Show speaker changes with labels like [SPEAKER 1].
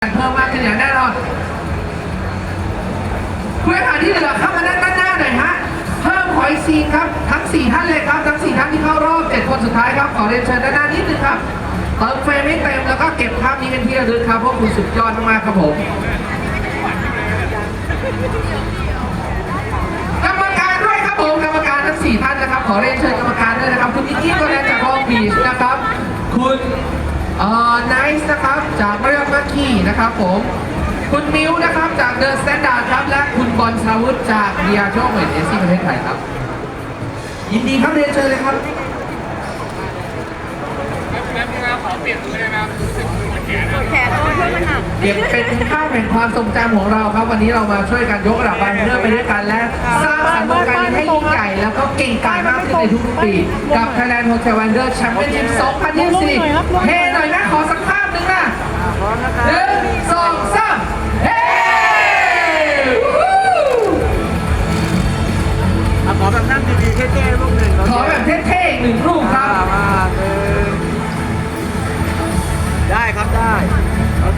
[SPEAKER 1] เพิ่มมากขึ้นอย่างแน่นอนผู้แข่งขันที่เหลือเข้ามาด้านด้านหน้าหน่อยฮะ เพิ่มขออีกซีนครับ ทั้ง4ท่านเลยครับ ทั้ง4ท่านที่เข้ารอบ7คนสุดท้ายครับ ขอเรียนเชิญด้านหน้านิดนึงครับ เติมเฟรมให้เต็มแล้วก็เก็บภาพนี้เป็นที่ระลึกครับพราะคุณสุดยอดมากๆครับผมกรรมการด้วยครับผม กรรมการทั้งสี่ท่านนะครับ ขอเรียนเชิญกรรมการด้วยนะครับ คุณนิกกี้ตัวแทนจากรองบีชนะครับ คุณ เอ่อไนซ์นะครับ จากเรื่องมัคคีนะครับผม คุณมิวนะครับจากเดอะสแตนดาร์ดครับ และคุณบอลชาวุธจากเดียโชคเมดเอซี่ประเทศไทยครับ ยินดีครับเรียนเชิญเลยครับ
[SPEAKER 2] แขนเอาช่วยมันหนัก
[SPEAKER 1] เก็บเป็นภาพแห่งความทรงจำของเราครับ วันนี้เรามาช่วยกันยกระดับบันเพื่อไปด้วยกันและสร้างสรรค์วงการนี้ให้ยิ่งใหญ่แล้วก็เก่งกาจมากขึ้นในทุกๆปี กับ Thailand Hotel Wonder Championship 2024เฮ้
[SPEAKER 3] ได้